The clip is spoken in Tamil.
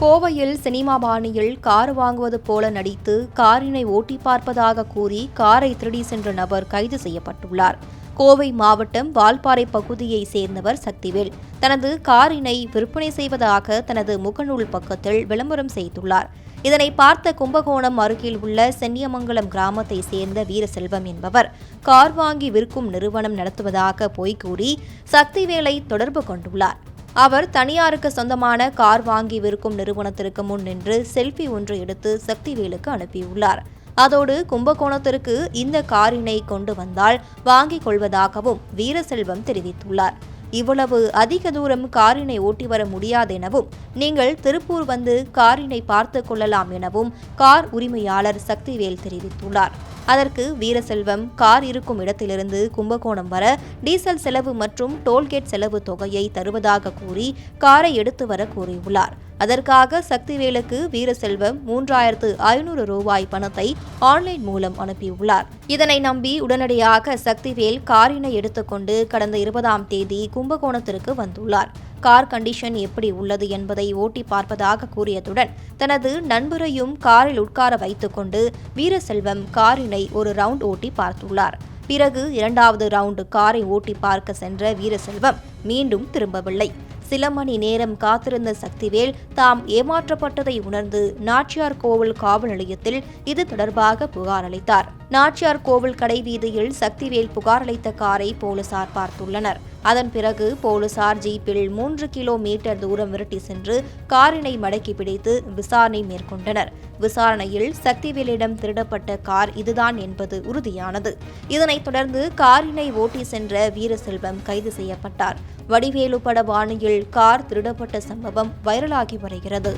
கோவையில் சினிமா பாணியில் கார் வாங்குவது போல நடித்து காரினை ஓட்டி பார்ப்பதாக கூறி காரை திருடி சென்ற நபர் கைது செய்யப்பட்டுள்ளார். கோவை மாவட்டம் வால்பாறை பகுதியை சேர்ந்தவர் சக்திவேல். தனது காரினை விற்பனை செய்வதாக தனது முகநூல் பக்கத்தில் விளம்பரம் செய்துள்ளார். இதனை பார்த்த கும்பகோணம் அருகில் உள்ள சென்னியமங்கலம் கிராமத்தை சேர்ந்த வீரசெல்வம் என்பவர் கார் வாங்கி விற்கும் நிறுவனம் நடத்துவதாக பொய்கூறி சக்திவேலை தொடர்பு கொண்டுள்ளார். அவர் தனியாருக்கு சொந்தமான கார் வாங்கி விற்கும் நிறுவனத்திற்கு முன் நின்று செல்ஃபி ஒன்று எடுத்து சக்திவேலுக்கு அனுப்பியுள்ளார். அதோடு கும்பகோணத்திற்கு இந்த காரினை கொண்டு வந்தால் வாங்கிக் கொள்வதாகவும் வீரசெல்வம் தெரிவித்துள்ளார். இவ்வளவு அதிக தூரம் காரினை ஓட்டி வர முடியாதெனவும் நீங்கள் திருப்பூர் வந்து காரினை பார்த்து கொள்ளலாம் எனவும் கார் உரிமையாளர் சக்திவேல் தெரிவித்துள்ளார். அதற்கு வீரசெல்வம் கார் இருக்கும் இடத்திலிருந்து கும்பகோணம் வர டீசல் செலவு மற்றும் டோல்கேட் செலவு தொகையை தருவதாக கூறி காரை எடுத்து வர கூறியுள்ளார் அதற்காக சக்திவேலுக்கு வீரசெல்வம் மூன்றாயிரத்து ஐநூறு ரூபாய் பணத்தை ஆன்லைன் மூலம் அனுப்பியுள்ளார். இதனை நம்பி உடனடியாக சக்திவேல் காரினை எடுத்துக்கொண்டு கடந்த இருபதாம் தேதி கும்பகோணத்திற்கு வந்துள்ளார். கார் கண்டிஷன் எப்படி உள்ளது என்பதை ஓட்டி பார்ப்பதாக கூறியதுடன் தனது நண்பரையும் காரில் உட்கார வைத்துக்கொண்டு வீரசெல்வம் காரினை ஒரு ரவுண்ட் ஓட்டி பார்த்துள்ளார். பிறகு இரண்டாவது ரவுண்டு காரை ஓட்டி பார்க்க சென்ற வீரசெல்வம் மீண்டும் திரும்பவில்லை. சில மணி நேரம் காத்திருந்த சக்திவேல் தாம் ஏமாற்றப்பட்டதை உணர்ந்து நாச்சியார் கோவில் காவல் நிலையத்தில் இது தொடர்பாக புகார் அளித்தார். நாச்சியார் கோவில் கடை வீதியில் சக்திவேல் புகார் அளித்த காரை போலீசார் பார்த்துள்ளனர். அதன் பிறகு போலீசார் ஜீப்பில் மூன்று கிலோமீட்டர் தூரம் விரட்டி சென்று காரினை மடக்கி பிடித்து விசாரணை மேற்கொண்டனர். விசாரணையில் சக்திவேலிடம் திருடப்பட்ட கார் இதுதான் என்பது உறுதியானது. இதனைத் தொடர்ந்து காரினை ஓட்டி சென்ற வீரசெல்வம் கைது செய்யப்பட்டார். வடிவேலு பட பாணியில் கார் திருடப்பட்ட சம்பவம் வைரலாகி வருகிறது